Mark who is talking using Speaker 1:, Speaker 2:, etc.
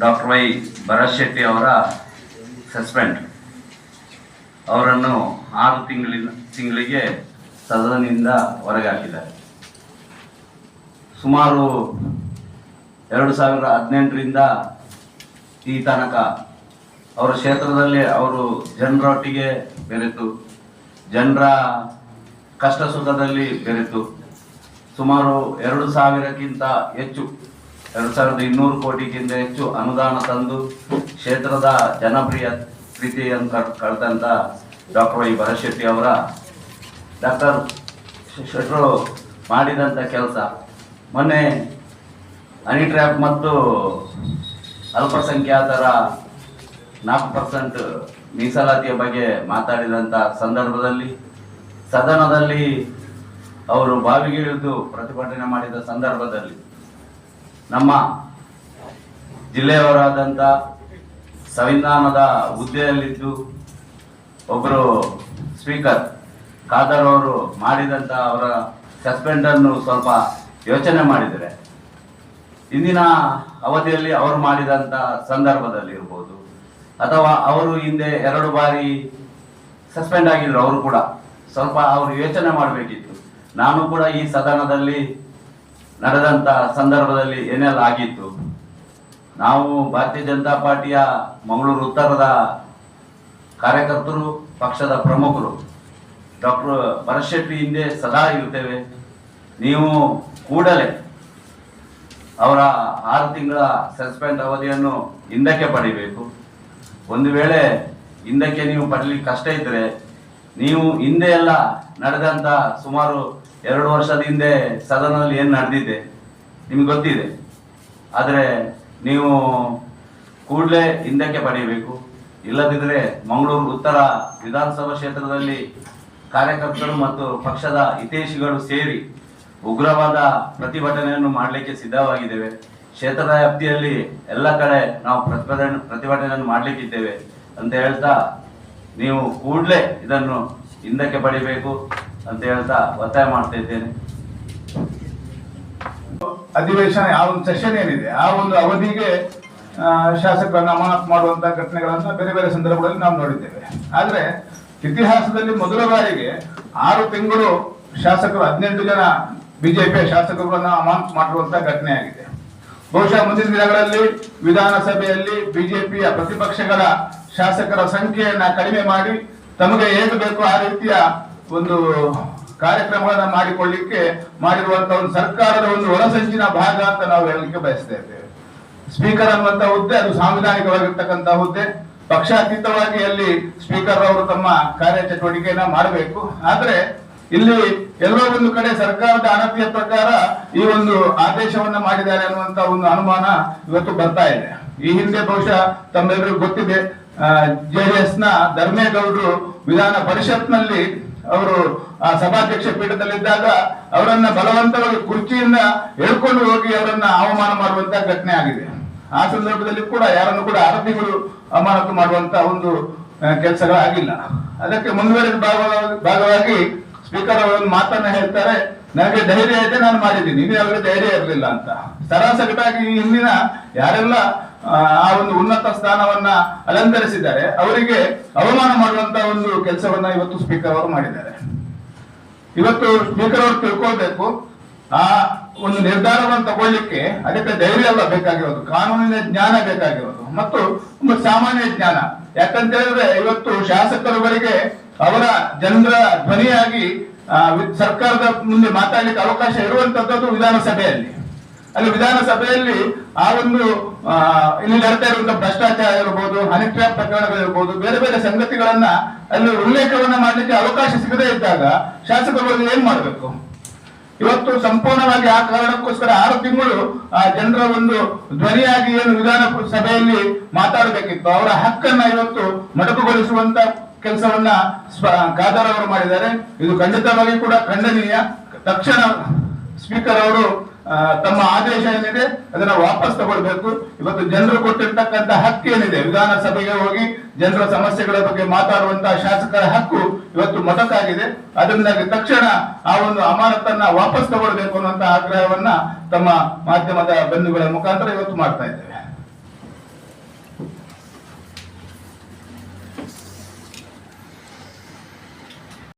Speaker 1: Doctor Y Bharat Shetty ಅವರ suspend ಅವರನ್ನು ಆರು ತಿಂಗಳಿನ ತಿಂಗಳಿಗೆ ಸದನದಿಂದ ಹೊರಗೆ ಹಾಕಿದ್ದಾರೆ ಸುಮಾರು ಎರಡು ಸಾವಿರ ಹದಿನೆಂಟರಿಂದ ಈ ತನಕ ಅವರ ಕ್ಷೇತ್ರದಲ್ಲಿ ಅವರು ಜನರೊಟ್ಟಿಗೆ ಬೆರೆತು, ಜನರ ಕಷ್ಟ ಸುಖದಲ್ಲಿ ಬೆರೆತು. ಸುಮಾರು ಎರಡು ಸಾವಿರಕ್ಕಿಂತ ಹೆಚ್ಚು ಎರಡು ಸಾವಿರದ ಇನ್ನೂರು ಕೋಟಿಗಿಂತ ಹೆಚ್ಚು ಅನುದಾನ ತಂದು ಕ್ಷೇತ್ರದ ಜನಪ್ರಿಯ ಪ್ರೀತಿಯನ್ನು ಕಳ್ ಕಳೆದಂಥ ಡಾಕ್ಟರ್ ವೈ ಭರಶೆಟ್ಟಿ ಅವರ ಡಾಕ್ಟರ್ ಶೆಟ್ರು ಮಾಡಿದಂಥ ಕೆಲಸ. ಮೊನ್ನೆ ಹನಿ ಟ್ರ್ಯಾಪ್ ಮತ್ತು ಅಲ್ಪಸಂಖ್ಯಾತರ ನಾಲ್ಕು ಪರ್ಸೆಂಟ್ ಮೀಸಲಾತಿಯ ಬಗ್ಗೆ ಮಾತಾಡಿದಂಥ ಸಂದರ್ಭದಲ್ಲಿ, ಸದನದಲ್ಲಿ ಅವರು ಬಾವಿಗಿಳಿದು ಪ್ರತಿಭಟನೆ ಮಾಡಿದ ಸಂದರ್ಭದಲ್ಲಿ ನಮ್ಮ ಜಿಲ್ಲೆಯವರಾದಂಥ ಸಂವಿಧಾನದ ಹುದ್ದೆಯಲ್ಲಿದ್ದು ಒಬ್ಬರು ಸ್ಪೀಕರ್ ಖಾದರ್ ಅವರು ಮಾಡಿದಂಥ ಅವರ ಸಸ್ಪೆಂಡನ್ನು ಸ್ವಲ್ಪ ಯೋಚನೆ ಮಾಡಿದರೆ ಇಂದಿನ ಅವಧಿಯಲ್ಲಿ ಅವರು ಮಾಡಿದಂಥ ಸಂದರ್ಭದಲ್ಲಿ ಇರ್ಬೋದು, ಅಥವಾ ಅವರು ಹಿಂದೆ ಎರಡು ಬಾರಿ ಸಸ್ಪೆಂಡ್ ಆಗಿದ್ರು, ಅವರು ಕೂಡ ಸ್ವಲ್ಪ ಅವರು ಯೋಚನೆ ಮಾಡಬೇಕಿತ್ತು. ನಾನು ಕೂಡ ಈ ಸದನದಲ್ಲಿ ನಡೆದಂಥ ಸಂದರ್ಭದಲ್ಲಿ ಏನೆಲ್ಲ ಆಗಿತ್ತು? ನಾವು ಭಾರತೀಯ ಜನತಾ ಪಾರ್ಟಿಯ ಮಂಗಳೂರು ಉತ್ತರದ ಕಾರ್ಯಕರ್ತರು, ಪಕ್ಷದ ಪ್ರಮುಖರು, ಡಾಕ್ಟರ್ ಭರತ್ ಶೆಟ್ಟಿ ಹಿಂದೆ ಸದಾ ಇರುತ್ತೇವೆ. ನೀವು ಕೂಡಲೇ ಅವರ ಆರು ತಿಂಗಳ ಸಸ್ಪೆಂಡ್ ಅವಧಿಯನ್ನು ಹಿಂದಕ್ಕೆ ಪಡಿಬೇಕು. ಒಂದು ವೇಳೆ ಹಿಂದಕ್ಕೆ ನೀವು ಪಡಲಿಕ್ಕೆ ಕಷ್ಟ ಇದ್ರೆ ನೀವು ಹಿಂದೆ ಎಲ್ಲ ನಡೆದಂತ ಸುಮಾರು ಎರಡು ವರ್ಷದ ಹಿಂದೆ ಸದನದಲ್ಲಿ ಏನು ನಡೆದಿದೆ ನಿಮ್ಗೆ ಗೊತ್ತಿದೆ. ಆದರೆ ನೀವು ಕೂಡಲೇ ಹಿಂದಕ್ಕೆ ಪಡೆಯಬೇಕು. ಇಲ್ಲದಿದ್ದರೆ ಮಂಗಳೂರು ಉತ್ತರ ವಿಧಾನಸಭಾ ಕ್ಷೇತ್ರದಲ್ಲಿ ಕಾರ್ಯಕರ್ತರು ಮತ್ತು ಪಕ್ಷದ ಹಿತೈಷಿಗಳು ಸೇರಿ ಉಗ್ರವಾದ ಪ್ರತಿಭಟನೆಯನ್ನು ಮಾಡಲಿಕ್ಕೆ ಸಿದ್ಧವಾಗಿದ್ದೇವೆ. ಕ್ಷೇತ್ರದ ವ್ಯಾಪ್ತಿಯಲ್ಲಿ ಎಲ್ಲ ಕಡೆ ನಾವು ಪ್ರತಿಭಟನೆ ಪ್ರತಿಭಟನೆಯನ್ನು ಮಾಡಲಿಕ್ಕಿದ್ದೇವೆ ಅಂತ ಹೇಳ್ತಾ ನೀವು ಕೂಡಲೇ ಇದನ್ನು ಹಿಂದಕ್ಕೆ ಪಡಿಬೇಕು ಅಂತ ಹೇಳ್ತಾ ಒತ್ತಾಯ ಮಾಡ್ತಾ ಇದ್ದೇನೆ.
Speaker 2: ಅಧಿವೇಶನ ಯಾವ ಒಂದು ಸೆಷನ್ ಏನಿದೆ, ಆ ಒಂದು ಅವಧಿಗೆ ಶಾಸಕರನ್ನು ಅಮಾನತ್ ಮಾಡುವಂತಹ ಘಟನೆಗಳನ್ನ ಬೇರೆ ಬೇರೆ ಸಂದರ್ಭಗಳಲ್ಲಿ ನಾವು ನೋಡಿದ್ದೇವೆ. ಆದ್ರೆ ಇತಿಹಾಸದಲ್ಲಿ ಮೊದಲ ಬಾರಿಗೆ ಆರು ತಿಂಗಳು ಶಾಸಕರು, ಹದಿನೆಂಟು ಜನ ಬಿಜೆಪಿಯ ಶಾಸಕರುಗಳನ್ನ ಅಮಾನತ್ ಮಾಡಿರುವಂತಹ ಘಟನೆ ಆಗಿದೆ. ಬಹುಶಃ ಮುಂದಿನ ದಿನಗಳಲ್ಲಿ ವಿಧಾನಸಭೆಯಲ್ಲಿ ಬಿಜೆಪಿಯ ಪ್ರತಿಪಕ್ಷಗಳ ಶಾಸಕರ ಸಂಖ್ಯೆಯನ್ನ ಕಡಿಮೆ ಮಾಡಿ ತಮಗೆ ಏನು ಬೇಕು ಆ ರೀತಿಯ ಒಂದು ಕಾರ್ಯಕ್ರಮಗಳನ್ನ ಮಾಡಿಕೊಳ್ಳಿಕ್ಕೆ ಮಾಡಿರುವಂತಹ ಒಂದು ಸರ್ಕಾರದ ಒಂದು ಹೊರಸಂಚಿನ ಭಾಗ ಅಂತ ನಾವು ಹೇಳಲಿಕ್ಕೆ ಬಯಸ್ತೇವೆ ಸ್ಪೀಕರ್ ಅನ್ನುವಂತ ಹುದ್ದೆ ಅದು ಸಾಂವಿಧಾನಿಕವಾಗಿರ್ತಕ್ಕಂಥ ಹುದ್ದೆ. ಪಕ್ಷಾತೀತವಾಗಿ ಅಲ್ಲಿ ಸ್ಪೀಕರ್ ಅವರು ತಮ್ಮ ಕಾರ್ಯಚಟುವಟಿಕೆಯನ್ನ ಮಾಡಬೇಕು. ಆದ್ರೆ ಇಲ್ಲಿ ಎಲ್ಲೋ ಒಂದು ಕಡೆ ಸರ್ಕಾರದ ಅನತಿಯ ಪ್ರಕಾರ ಈ ಒಂದು ಆದೇಶವನ್ನ ಮಾಡಿದ್ದಾರೆ ಅನ್ನುವಂತ ಒಂದು ಅನುಮಾನ ಇವತ್ತು ಬರ್ತಾ ಇದೆ. ಈ ಹಿಂದೆ ಬಹುಶಃ ತಮ್ಮೆಲ್ಲರಿಗೂ ಗೊತ್ತಿದೆ. ಜೆಡಿಎಸ್ನ ಧರ್ಮೇಗೌಡರು ವಿಧಾನ ಪರಿಷತ್ನಲ್ಲಿ ಅವರು, ಆ, ಸಭಾಧ್ಯಕ್ಷ ಪೀಠದಲ್ಲಿದ್ದಾಗ ಅವರನ್ನ ಬಲವಂತವಾಗಿ ಕುರ್ಚಿಯಿಂದ ಹೇಳ್ಕೊಂಡು ಹೋಗಿ ಅವರನ್ನ ಅವಮಾನ ಮಾಡುವಂತ ಘಟನೆ ಆಗಿದೆ. ಆ ಸಂದರ್ಭದಲ್ಲಿ ಕೂಡ ಯಾರನ್ನು ಕೂಡ ಆರೋಪಿಗಳು ಅಮಾನತು ಮಾಡುವಂತ ಒಂದು ಕೆಲಸಗಳಾಗಿಲ್ಲ. ಅದಕ್ಕೆ ಮುಂದುವರೆದ ಭಾಗವಾಗಿ ಸ್ಪೀಕರ್ ಅವರು ಒಂದು ಮಾತನ್ನ ಹೇಳ್ತಾರೆ, ನನಗೆ ಧೈರ್ಯ ಇದೆ, ನಾನು ಮಾಡಿದ್ದೀನಿ. ಅವರಿಗೆ ಧೈರ್ಯ ಇರಲಿಲ್ಲ ಅಂತ. ಸರಾಸಗಟಾಗಿ ಹಿಂದಿನ ಯಾರೆಲ್ಲ ಆ, ಒಂದು ಉನ್ನತ ಸ್ಥಾನವನ್ನ ಅಲಂಕರಿಸಿದ್ದಾರೆ. ಅವರಿಗೆ ಅವಮಾನ ಮಾಡುವಂತ ಒಂದು ಕೆಲಸವನ್ನ ಇವತ್ತು ಸ್ಪೀಕರ್ ಅವರು ಮಾಡಿದ್ದಾರೆ. ಇವತ್ತು ಸ್ಪೀಕರ್ ಅವರು ತಿಳ್ಕೊಳ್ಬೇಕು. ಆ ಒಂದು ನಿರ್ಧಾರವನ್ನು ತಗೊಳ್ಳಿಕ್ಕೆ ಅದಕ್ಕೆ ಧೈರ್ಯ ಅಲ್ಲ ಬೇಕಾಗಿರೋದು ಕಾನೂನಿನ ಜ್ಞಾನ ಬೇಕಾಗಿರೋದು ಮತ್ತು ಒಂದು ಸಾಮಾನ್ಯ ಜ್ಞಾನ. ಯಾಕಂತ ಹೇಳಿದ್ರೆ ಇವತ್ತು ಶಾಸಕರುಗಳಿಗೆ ಅವರ ಜನರ ಧ್ವನಿಯಾಗಿ ಸರ್ಕಾರದ ಮುಂದೆ ಮಾತಾಡಲಿಕ್ಕೆ ಅವಕಾಶ ಇರುವಂತದ್ದು ವಿಧಾನಸಭೆಯಲ್ಲಿ. ಅಲ್ಲಿ ವಿಧಾನಸಭೆಯಲ್ಲಿ ಆ ಒಂದು ಇಲ್ಲಿ ನಡೀತಾ ಇರುವಂತಹ ಭ್ರಷ್ಟಾಚಾರ ಇರಬಹುದು ಹನಿ ಟ್ರ್ಯಾಪ್ ಪ್ರಕರಣಗಳಿರ್ಬೋದು ಬೇರೆ ಬೇರೆ ಸಂಗತಿಗಳನ್ನ ಅಲ್ಲಿ ಉಲ್ಲೇಖವನ್ನ ಮಾಡಲಿಕ್ಕೆ ಅವಕಾಶ ಸಿಗದೇ ಇದ್ದಾಗ ಶಾಸಕರು ಏನ್ ಮಾಡಬೇಕು? ಇವತ್ತು ಸಂಪೂರ್ಣವಾಗಿ ಆ ಕಾರಣಕ್ಕೋಸ್ಕರ ಆರು ತಿಂಗಳು ಆ ಜನರ ಒಂದು ಧ್ವನಿಯಾಗಿ ಏನು ವಿಧಾನ ಸಭೆಯಲ್ಲಿ ಮಾತಾಡಬೇಕಿತ್ತು. ಅವರ ಹಕ್ಕನ್ನ ಇವತ್ತು ಮೊಟಕುಗೊಳಿಸುವಂತ ಕೆಲಸವನ್ನ ಸ್ವ- ಖಾದರ್ ಅವರು ಮಾಡಿದ್ದಾರೆ. ಇದು ಖಂಡಿತವಾಗಿ ಕೂಡ ಖಂಡನೀಯ. ತಕ್ಷಣ ಸ್ಪೀಕರ್ ಅವರು ತಮ್ಮ ಆದೇಶ ಏನಿದೆ, ಅದನ್ನ ವಾಪಸ್ ತಗೊಳ್ಬೇಕು. ಇವತ್ತು ಜನರು ಕೊಟ್ಟಿರ್ತಕ್ಕಂತ ಹಕ್ಕು ಏನಿದೆ, ವಿಧಾನಸಭೆಗೆ ಹೋಗಿ ಜನರ ಸಮಸ್ಯೆಗಳ ಬಗ್ಗೆ ಮಾತಾಡುವಂತಹ ಶಾಸಕರ ಹಕ್ಕು ಇವತ್ತು ಮೊಟಕಾಗಿದೆ. ಅದರಿಂದಾಗಿ ತಕ್ಷಣ ಆ ಒಂದು ಅಮಾನತನ್ನ ವಾಪಸ್ ತಗೊಳ್ಬೇಕು ಅನ್ನುವಂತಹ ಆಗ್ರಹವನ್ನ ತಮ್ಮ ಮಾಧ್ಯಮದ ಬಂಧುಗಳ ಮುಖಾಂತರ ಇವತ್ತು ಮಾಡ್ತಾ ಇದ್ದೇವೆ.